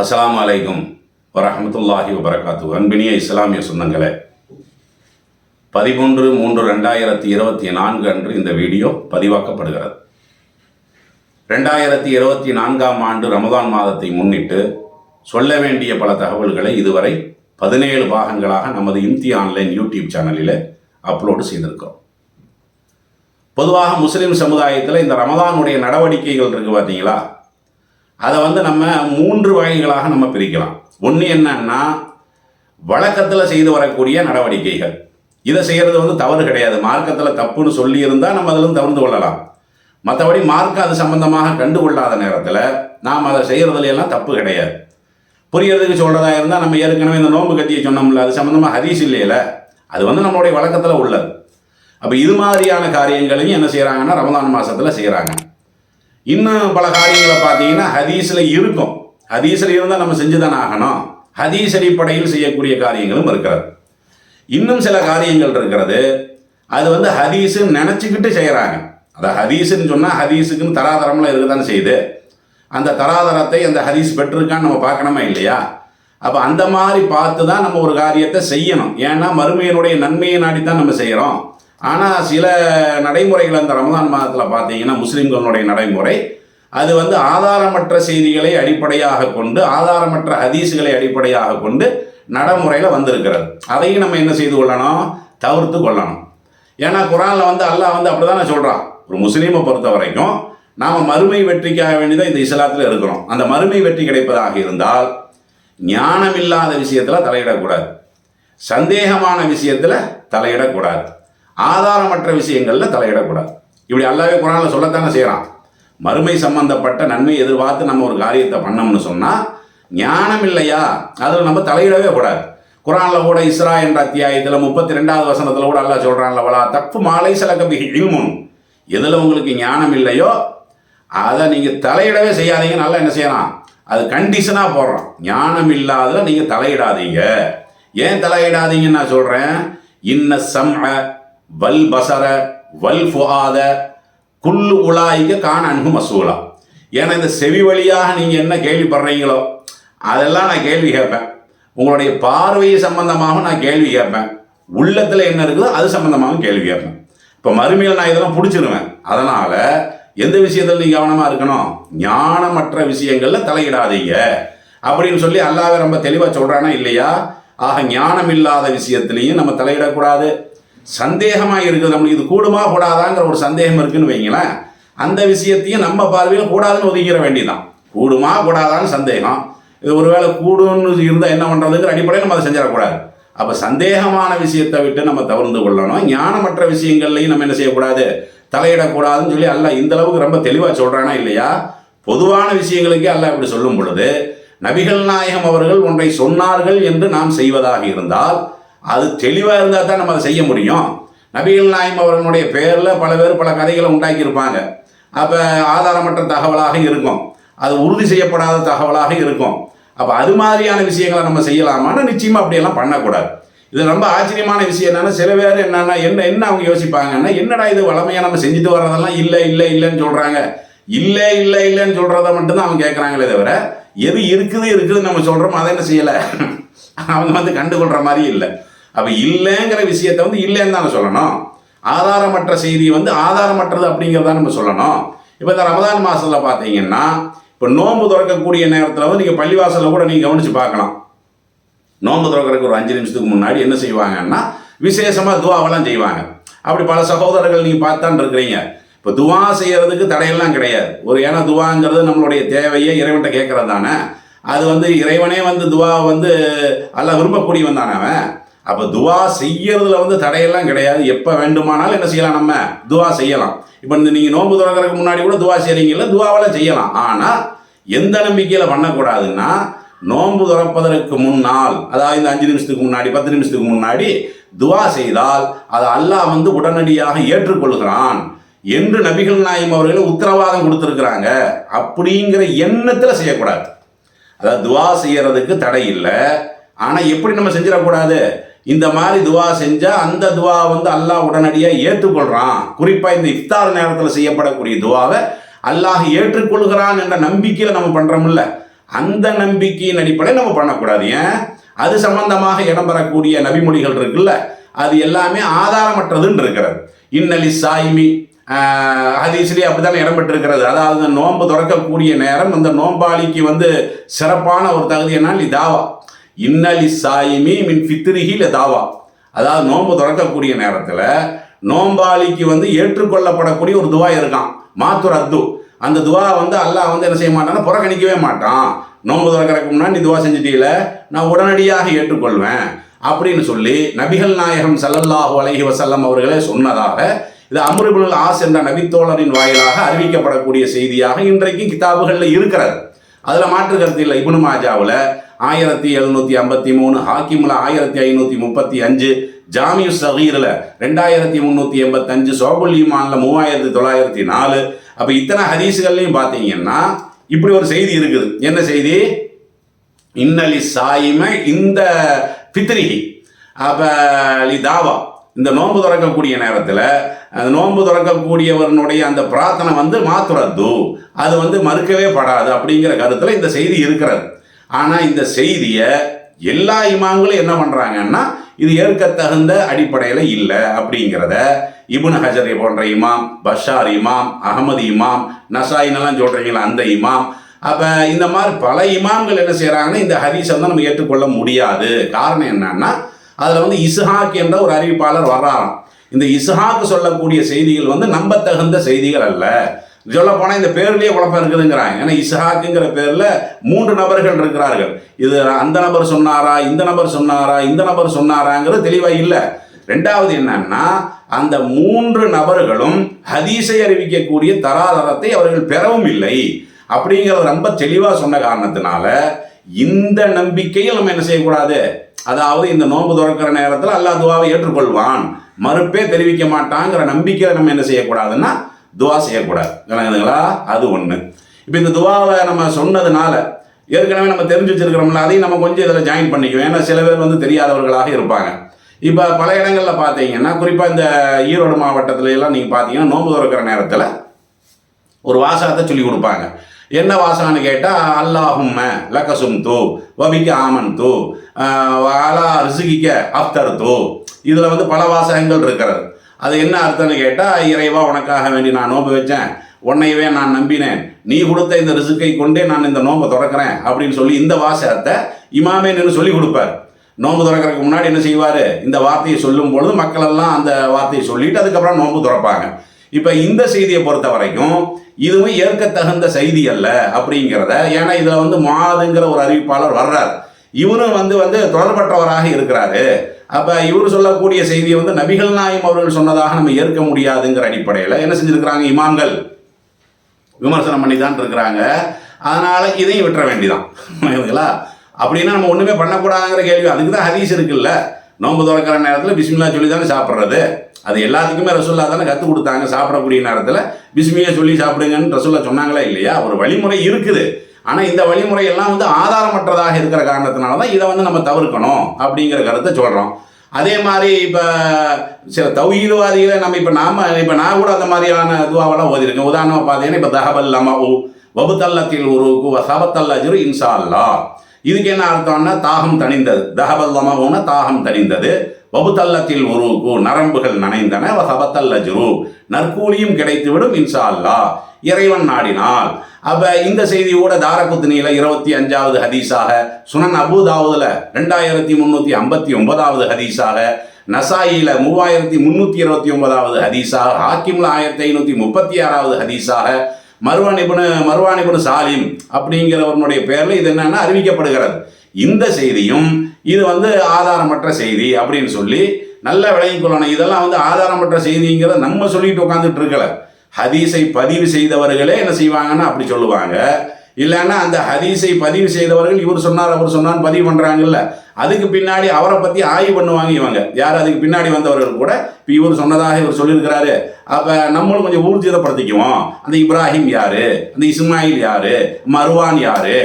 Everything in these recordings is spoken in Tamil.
அஸ்லாம் அலைக்கும் வரமத்துல்லாஹி வபரகாத்து அன்பினிய இஸ்லாமிய சொந்தங்களே பதிமூன்று மூன்று ரெண்டாயிரத்தி இருபத்தி நான்கு அன்று இந்த வீடியோ பதிவாக்கப்படுகிறது. ரெண்டாயிரத்தி இருபத்தி நான்காம் ஆண்டு ரமதான் மாதத்தை முன்னிட்டு சொல்ல வேண்டிய பல தகவல்களை இதுவரை பதினேழு பாகங்களாக நமது இம்தி ஆன்லைன் யூடியூப் சேனலில் அப்லோடு செய்திருக்கிறோம். பொதுவாக முஸ்லீம் சமுதாயத்தில் இந்த ரமதானுடைய நடவடிக்கைகள் இருக்கு பார்த்தீங்களா அதை வந்து நம்ம மூன்று வகைகளாக நம்ம பிரிக்கலாம். ஒன்று என்னன்னா வழக்கத்தில் செய்து வரக்கூடிய நடவடிக்கைகள். இதை செய்கிறது வந்து தவறு கிடையாது. மார்க்கத்தில் தப்புன்னு சொல்லியிருந்தால் நம்ம அதிலும் தவிர்த்து கொள்ளலாம். மற்றபடி மார்க்கம் அது சம்பந்தமாக கண்டுகொள்ளாத நேரத்தில் நாம் அதை செய்கிறதுல எல்லாம் தப்பு கிடையாது. புரியறதுக்கு சொல்கிறதா இருந்தால் நம்ம ஏற்கனவே இந்த நோன்பு கட்டியை சொன்னோம்ல அது சம்மந்தமாக ஹதீஸ் இல்லையில அது வந்து நம்மளுடைய வழக்கத்தில் உள்ளது. அப்போ இது மாதிரியான காரியங்களையும் என்ன செய்கிறாங்கன்னா ரமதான் மாதத்தில் செய்கிறாங்க இன்னும் பல காரியங்களை பார்த்தீங்கன்னா ஹதீஸில் இருக்கும். ஹதீஸில் இருந்தால் நம்ம செஞ்சுதான் ஆகணும். ஹதீஸ் அடிப்படையில் செய்யக்கூடிய காரியங்களும் இருக்கிறது. இன்னும் சில காரியங்கள் இருக்கிறது. அது வந்து ஹதீஸுன்னு நினச்சிக்கிட்டு செய்கிறாங்க அதை ஹதீஸுன்னு சொன்னால் ஹதீஸுக்குன்னு தராதரம்லாம் இருக்க தானே செய்யுது. அந்த தராதரத்தை அந்த ஹதீஸ் பெற்றிருக்கான்னு நம்ம பார்க்கணுமா இல்லையா? அப்போ அந்த மாதிரி பார்த்து தான் நம்ம ஒரு காரியத்தை செய்யணும். ஏன்னா மறுமையினுடைய நன்மையை நாடி தான் நம்ம செய்கிறோம் ஆனால் சில நடைமுறைகள் அந்த ரமதான் மாதத்தில் பார்த்தீங்கன்னா முஸ்லீம்களுடைய நடைமுறை. அது வந்து ஆதாரமற்ற செய்திகளை அடிப்படையாக கொண்டு ஆதாரமற்ற ஹதீஸுகளை அடிப்படையாக கொண்டு நடைமுறையில் வந்திருக்கிறது. அதையும் நம்ம என்ன செய்து கொள்ளணும்? தவிர்த்து கொள்ளணும். ஏன்னா குரானில் வந்து அல்லாஹ் வந்து அப்படி தானே சொல்கிறான் ஒரு முஸ்லீமை பொறுத்த வரைக்கும் நாம் மறுமை வெற்றிக்காக வேண்டிதான் இந்த இஸ்லாத்தில் இருக்கிறோம். அந்த மறுமை வெற்றி கிடைப்பதாக இருந்தால் ஞானம் இல்லாத விஷயத்தில் தலையிடக்கூடாது. சந்தேகமான விஷயத்தில் தலையிடக்கூடாது. ஆதாரமற்ற விஷயங்களில் தலையிடக்கூடாது. இப்படி அல்லாவே குரானில் சொல்லத்தானே செய்கிறான் மறுமை சம்பந்தப்பட்ட நன்மை எதிர்பார்த்து நம்ம ஒரு காரியத்தை பண்ணோம்னு சொன்னால் ஞானம் இல்லையா? அதில் நம்ம தலையிடவே கூடாது. குரானில் கூட இஸ்ரா என்ற அத்தியாயத்தில் முப்பத்தி ரெண்டாவது வசனத்தில் கூட அல்லா சொல்கிறான்ல வலா தப்பு மாலை சிலக்கபி இல்முன் எதில் உங்களுக்கு ஞானம் இல்லையோ அதை நீங்கள் தலையிடவே செய்யாதீங்க. நல்லா என்ன செய்யலாம் அது கண்டிஷனாக போடுறோம் ஞானம் இல்லாததில் நீங்கள் தலையிடாதீங்க. ஏன் தலையிடாதீங்கன்னு நான் சொல்கிறேன் இன்ன சம் வல் பசர வல் ஃபுஆத குல்லு உலாயிக்க காண அன்பு மசூலா. ஏன்னா இந்த செவி வழியாக நீங்கள் என்ன கேள்விப்படுறீங்களோ அதெல்லாம் நான் கேள்வி கேட்பேன். உங்களுடைய பார்வை சம்பந்தமாக நான் கேள்வி கேட்பேன். உள்ளத்தில் என்ன இருக்குதோ அது சம்பந்தமாகவும் கேள்வி கேட்பேன். இப்போ மறுமையில் நான் இதெல்லாம் பிடிச்சிருவேன். அதனால் எந்த விஷயத்தில் நீ கவனமாக இருக்கணும்? ஞானமற்ற விஷயங்களில் தலையிடாதீங்க. அப்படின்னு சொல்லி அல்லாவே ரொம்ப தெளிவாக சொல்கிறானா இல்லையா? ஆக ஞானம் இல்லாத விஷயத்துலையும் நம்ம தலையிடக்கூடாது. சந்தேகமாக இருக்குது நம்மளுக்கு இது கூடுமா கூடாதாங்கிற ஒரு சந்தேகம் இருக்குன்னு வைங்களேன். அந்த விஷயத்தையும் நம்ம பார்வையில் கூடாதுன்னு ஒதுக்கிற வேண்டியதான் கூடுமா கூடாதான்னு சந்தேகம். இது ஒருவேளை கூடுன்னு இருந்தால் என்ன பண்ணுறதுங்கிற அடிப்படையில் நம்ம அதை செஞ்சிடக்கூடாது. அப்போ சந்தேகமான விஷயத்தை விட்டு நம்ம தவிர்த்து கொள்ளணும். ஞானமற்ற விஷயங்கள்லையும் நம்ம என்ன செய்யக்கூடாது? தலையிடக்கூடாதுன்னு சொல்லி அல்ல இந்த அளவுக்கு ரொம்ப தெளிவாக சொல்கிறானா இல்லையா? பொதுவான விஷயங்களுக்கே அல்ல இப்படி சொல்லும் பொழுது நபிகள் நாயகம் அவர்கள் ஒன்றை சொன்னார்கள் என்று நாம் செய்வதாக இருந்தால் அது தெளிவாக இருந்தால் தான் நம்ம அதை செய்ய முடியும். நபீல் நாயம் அவர்களுடைய பேரில் பல பேர் பல கதைகளை உண்டாக்கியிருப்பாங்க. அப்போ ஆதாரமற்ற தகவலாக இருக்கும். அது உறுதி செய்யப்படாத தகவலாக இருக்கும். அப்போ அது மாதிரியான விஷயங்களை நம்ம செய்யலாமான்னு நிச்சயமாக அப்படியெல்லாம் பண்ணக்கூடாது. இது ரொம்ப ஆச்சரியமான விஷயம் என்னன்னா சில பேர் என்னன்னா என்ன என்ன அவங்க யோசிப்பாங்கன்னா என்னடா இது வளமையாக நம்ம செஞ்சுட்டு வர்றதெல்லாம் இல்லை இல்லை இல்லைன்னு சொல்கிறாங்க இல்லை இல்லை இல்லைன்னு சொல்கிறத மட்டும்தான் அவங்க கேட்குறாங்களே தவிர எது இருக்குது இருக்குதுன்னு நம்ம சொல்கிறோமோ அதை என்ன செய்யலை? அவங்க வந்து கண்டுகொள்கிற மாதிரி இல்லை. அப்போ இல்லைங்கிற விஷயத்த வந்து இல்லைன்னு தானே சொல்லணும். ஆதாரமற்ற செய்தி வந்து ஆதாரமற்றது அப்படிங்கிறத நம்ம சொல்லணும். இப்போ இந்த ரமதான் மாதத்தில் பார்த்தீங்கன்னா இப்போ நோன்பு திறக்கக்கூடிய நேரத்தில் வந்து நீங்கள் பள்ளிவாசலில் கூட நீங்கள் கவனித்து பார்க்கலாம். நோன்பு திறக்கிறதுக்கு ஒரு அஞ்சு நிமிஷத்துக்கு முன்னாடி என்ன செய்வாங்கன்னா விசேஷமாக துவாவெல்லாம் செய்வாங்க. அப்படி பல சகோதரர்கள் நீங்கள் பார்த்தான் இருக்கிறீங்க. இப்போ துவா செய்கிறதுக்கு தடையெல்லாம் கிடையாது. ஒரு ஏன்னா துவாங்கிறது நம்மளுடைய தேவையை இறைவன்கிட்ட கேட்கறது தானே அது வந்து இறைவனே வந்து துவா வந்து எல்லாம் விரும்பக்கூடியவன் தானே அவன். அப்போ துவா செய்யறதுல வந்து தடையெல்லாம் கிடையாது. எப்போ வேண்டுமானாலும் என்ன செய்யலாம் நம்ம? துவா செய்யலாம். இப்போ இந்த நீங்கள் நோன்பு திறக்கிறதுக்கு முன்னாடி கூட துவா செய்கிறீங்களா துவாவெல்லாம் செய்யலாம். ஆனால் எந்த நம்பிக்கையில் பண்ணக்கூடாதுன்னா நோன்பு திறப்பதற்கு முன்னால் அதாவது இந்த அஞ்சு நிமிஷத்துக்கு முன்னாடி பத்து நிமிஷத்துக்கு முன்னாடி துவா செய்தால் அதை அல்லாஹ் வந்து உடனடியாக ஏற்றுக்கொள்கிறான் என்று நபிகள் நாயம் அவர்கள் உத்தரவாதம் கொடுத்துருக்குறாங்க. அப்படிங்கிற எண்ணத்தில் செய்யக்கூடாது. அதாவது துவா செய்யறதுக்கு தடை இல்லை. ஆனால் எப்படி நம்ம செஞ்சிடக்கூடாது? இந்த மாதிரி துவா செஞ்சால் அந்த துவா வந்து அல்லாஹ் உடனடியாக ஏற்றுக்கொள்கிறான் குறிப்பாக இந்த இஃப்தார் நேரத்தில் செய்யப்படக்கூடிய துவாவை அல்லாஹ் ஏற்றுக்கொள்கிறான் என்ற நம்பிக்கையில் நம்ம பண்ணுறோம்ல அந்த நம்பிக்கையின் அடிப்படையில் நம்ம பண்ணக்கூடாது. ஏன்? அது சம்பந்தமாக இடம்பெறக்கூடிய நபிமொழிகள் இருக்குல்ல. அது எல்லாமே ஆதாரமற்றதுன்னு இருக்கிறது. இன்னலி சாய்மி ஹதீஸ்லேயே அப்படித்தான் இடம்பெற்றிருக்கிறது அதாவது நோன்பு திறக்கக்கூடிய நேரம் அந்த நோம்பாளிக்கு வந்து சிறப்பான ஒரு தகுதி என்னால் தாவா. இன்னலி சாயிமி மின் ஃபித்ரிஹி தாவா அதாவது நோன்பு திறக்கக்கூடிய நேரத்தில் நோம்பாளிக்கு வந்து ஏற்றுக்கொள்ளப்படக்கூடிய ஒரு துவா இருக்கான் மாத்துர் அத்து அந்த துவா வந்து அல்லாஹ் வந்து என்ன செய்ய மாட்டான்னா புறக்கணிக்கவே மாட்டான். நோன்பு திறக்கிறதுக்கு முன்னாடி நீ துவா செஞ்சிட்டீல நான் உடனடியாக ஏற்றுக்கொள்வேன் அப்படின்னு சொல்லி நபிகள் நாயகம் சல்லல்லாஹு அலஹி வசல்லம் அவர்களே சொன்னதாக இது அமருபுல் ஆஸ் என்ற நபித்தோழரின் வாயிலாக அறிவிக்கப்படக்கூடிய செய்தியாக இன்றைக்கு கிதாபுகளில் இருக்கிறது. அதில் மாற்று கருத்து இல்லை. இபுனு மாஜாவில் ஆயிரத்தி எழுநூற்றி ஐம்பத்தி மூணு ஹாக்கிமில் ஆயிரத்தி ஐநூற்றி முப்பத்தி அஞ்சு ஜாமியு சகீரில் ரெண்டாயிரத்தி முந்நூற்றி எண்பத்தஞ்சு சோபுல் ஈமானில் மூவாயிரத்தி தொள்ளாயிரத்தி நாலு. அப்போ இத்தனை ஹதீஸ்கள்லையும் பார்த்தீங்கன்னா இப்படி ஒரு செய்தி இருக்குது. என்ன செய்தி? இன்னலி சாயிம இந்த பித்ரிகி அப்போ தாவா. இந்த நோன்பு திறக்கக்கூடிய நேரத்தில் அந்த நோன்பு திறக்கக்கூடியவனுடைய அந்த பிரார்த்தனை வந்து மாத்துறது அது வந்து மறுக்கவே படாது அப்படிங்கிற கருத்தில் இந்த செய்தி இருக்கிறது. ஆனால் இந்த செய்தியை எல்லா இமாம்களும் என்ன பண்ணுறாங்கன்னா இது ஏற்கத்தகுந்த அடிப்படையில் இல்லை அப்படிங்கிறத இபுன் ஹஜர் போன்ற இமாம் பஷார் இமாம் அகமது இமாம் நசாயின்லாம் சொல்கிறீங்களா அந்த இமாம். அப்போ இந்த மாதிரி பல இமாம்கள் என்ன செய்கிறாங்கன்னா இந்த ஹதீஸை வந்து நம்ம ஏற்றுக்கொள்ள முடியாது. காரணம் என்னன்னா அதில் வந்து இசுஹாக் என்ற ஒரு அறிவிப்பாளர் வர்றாராம். இந்த இஸ்ஹாக் சொல்லக்கூடிய செய்திகள் வந்து நம்பத்தகுந்த செய்திகள் அல்ல. சொல்ல போனால் இந்த பேர்லேயே குழப்பம் இருக்குதுங்கிறாங்க. ஏன்னா இஸ்ஹாக்குங்கிற பேரில் மூன்று நபர்கள் இருக்கிறார்கள். இது அந்த நபர் சொன்னாரா இந்த நபர் சொன்னாரா இந்த நபர் சொன்னாராங்கிறது தெளிவாக இல்லை. ரெண்டாவது என்னன்னா அந்த மூன்று நபர்களும் ஹதீஸை அறிவிக்கக்கூடிய தராதரத்தை அவர்கள் பெறவும் இல்லை. அப்படிங்கிறத ரொம்ப தெளிவாக சொன்ன காரணத்தினால இந்த நம்பிக்கையில் நம்ம என்ன செய்யக்கூடாது? அதாவது இந்த நோன்பு திறக்கிற நேரத்தில் அல்லா துவாவை ஏற்றுக்கொள்வான். மறுப்பே தெரிவிக்க மாட்டாங்கிற நம்பிக்கையில் நம்ம என்ன செய்யக்கூடாதுன்னா துவா செய்யக்கூடாது. அது ஒன்று இப்போ இந்த துவாவை நம்ம சொன்னதுனால ஏற்கனவே நம்ம தெரிஞ்சு வச்சிருக்கிறோம்ல அதையும் நம்ம கொஞ்சம் இதில் ஜாயின் பண்ணிக்குவோம். ஏன்னா சில பேர் வந்து தெரியாதவர்களாக இருப்பாங்க. இப்போ பல இடங்களில் பார்த்தீங்கன்னா குறிப்பாக இந்த ஈரோடு மாவட்டத்துல எல்லாம் நீங்கள் பார்த்தீங்கன்னா நோன்பு திறக்கிற நேரத்தில் ஒரு வாசகத்தை சொல்லி கொடுப்பாங்க. என்ன வாசகம்னு கேட்டால் அல்லாஹும்ம லக்கசும் தூ வபிக்க ஆமன் தூ அலா ரிசுகிக்க அப்தர் தூ இதில் வந்து பல வாசகங்கள் இருக்கிறது. அது என்ன அர்த்தம்னு கேட்டால் இறைவா உனக்காக வேண்டி நான் நோன்பு வச்சேன். உன்னையவே நான் நம்பினேன். நீ கொடுத்த இந்த ரிசுக்கை கொண்டே நான் இந்த நோன்பை திறக்கிறேன். அப்படின்னு சொல்லி இந்த வாசகத்தை இமாமே நின்று சொல்லி கொடுப்பார். நோன்பு திறக்கிறதுக்கு முன்னாடி என்ன செய்வார்? இந்த வார்த்தையை சொல்லும் பொழுது மக்கள் எல்லாம் அந்த வார்த்தையை சொல்லிட்டு அதுக்கப்புறம் நோன்பு திறப்பாங்க. இப்போ இந்த செய்தியை பொறுத்த வரைக்கும் இதுவும் ஏற்கத்தகுந்த செய்தி அல்ல அப்படிங்கிறத ஏன்னா இதில் வந்து மாதுங்கிற ஒரு அறிவிப்பாளர் வர்றார். இவரும் வந்து வந்து தொடர்பற்றவராக இருக்கிறாரு. அப்போ இவர் சொல்லக்கூடிய செய்தியை வந்து நபிகள் நாயம் அவர்கள் சொன்னதாக நம்ம ஏற்க முடியாதுங்கிற அடிப்படையில் என்ன செஞ்சுருக்கிறாங்க இமாம்கள்? விமர்சனம் பண்ணி தான் இருக்கிறாங்க. அதனால் இதையும் விட்டுற வேண்டிதான். புரியுதுங்களா? அப்படின்னா நம்ம ஒன்றுமே பண்ணக்கூடாதுங்கிற கேள்வி. அதுக்கு தான் ஹதீஸ் இருக்குல்ல. நோன்பு திறக்கிற நேரத்தில் பிஸ்மில்லா சொல்லி தானே சாப்பிட்றது. அது எல்லாத்துக்குமே ரசுல்லா தானே கற்றுக் கொடுத்தாங்க சாப்பிடக்கூடிய நேரத்தில் பிஸ்மியை சொல்லி சாப்பிடுங்கன்னு ரசுல்லா சொன்னாங்களா இல்லையா? ஒரு வழிமுறை இருக்குது. ஆனால் இந்த வழிமுறை எல்லாம் வந்து ஆதாரமற்றதாக இருக்கிற காரணத்தினால தான் இதை வந்து நம்ம தவிர்க்கணும் அப்படிங்கிற கருத்தை சொல்கிறோம் அதே மாதிரி இப்போ சில தௌஹீதுவாதிகளை நம்ம இப்போ நாம இப்போ நான் கூட அந்த மாதிரியான இதுவாகலாம் ஓதிருக்கேன் உதாரணமாக பார்த்தீங்கன்னா இப்போ தகவல் லமா உ வபுத்தல்லத்தில் ஒரு சபத்தல்லஜிரு இன்சா அல்லா இதுக்கு என்ன அர்த்தம்னா தாகம் தணிந்தது. தகவல் லமாவுன்னா தாகம் தணிந்தது. வபுத்தல்லத்தில் ஒரு நரம்புகள் நனைந்தன. சபத்தல்லஜுரு நற்கூலியும் கிடைத்துவிடும் இன்சா அல்லா இறைவன் நாடினால். அப்ப இந்த செய்தியோட கூட தாரகுத்னியில இருபத்தி அஞ்சாவது ஹதீஸாக சுனன் அபுதாவுதுல ரெண்டாயிரத்தி முன்னூத்தி ஐம்பத்தி ஒன்பதாவது ஹதீஸாக நசாயில மூவாயிரத்தி முன்னூத்தி இருபத்தி ஒன்பதாவது ஹதீஸாக ஹாக்கிம்ல ஆயிரத்தி ஐநூத்தி முப்பத்தி ஆறாவது ஹதீஸாக மருவான் இபுனு மருவான் இபுனு சாலிம் அப்படிங்கிறவனுடைய பேர்ல இது என்னன்னா அறிவிக்கப்படுகிறது. இந்த செய்தியும் இது வந்து ஆதாரமற்ற செய்தி அப்படின்னு சொல்லி நல்லா விளங்கி கொள்ளணும். இதெல்லாம் வந்து ஆதாரமற்ற செய்திங்கிறத நம்ம சொல்லிட்டு உட்காந்துட்டு இருக்கல. ஹதீஸை பதிவு செய்தவர்களே என்ன செய்வாங்கன்னா அப்படி சொல்லுவாங்க. இல்லைன்னா அந்த ஹதீஸை பதிவு செய்தவர்கள் இவர் சொன்னார் அவர் சொன்னார் பதிவு பண்ணுறாங்கல்ல அதுக்கு பின்னாடி அவரை பற்றி ஆய்வு பண்ணுவாங்க இவங்க. யார் அதுக்கு பின்னாடி வந்தவர்கள் கூட இப்போ இவர் சொன்னதாக இவர் சொல்லியிருக்கிறாரு. அப்போ நம்மளும் கொஞ்சம் ஊர்ஜிதப்படுத்திக்குவோம். அந்த இப்ராஹிம் யாரு? அந்த இஸ்மாயில் யாரு? மருவான் யாரு?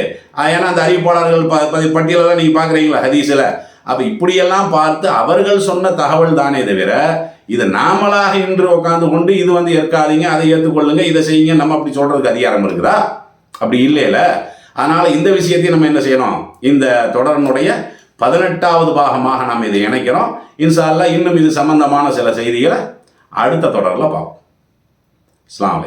ஏன்னா அந்த அறிவிப்பாளர்கள் ப பட்டியலெல்லாம் நீங்கள் பார்க்குறீங்களா ஹதீஸில்? அப்போ இப்படியெல்லாம் பார்த்து அவர்கள் சொன்ன தகவல் தானே தவிர இது நாமளாக இன்று உட்காந்து கொண்டு இது வந்து ஏற்காதீங்க அதை ஏற்றுக்கொள்ளுங்க இதை செய்யுங்க நம்ம அப்படி சொல்றதுக்கு அதிகாரம் இருக்குதா? அப்படி இல்லைல அதனால் இந்த விஷயத்தையும் நம்ம என்ன செய்யணும்? இந்த தொடரனுடைய பதினெட்டாவது பாகமாக நாம் இதை இணைக்கிறோம். இன்ஷா இன்னும் இது சம்பந்தமான சில செய்திகளை அடுத்த தொடரில் பார்ப்போம். இஸ்லாம்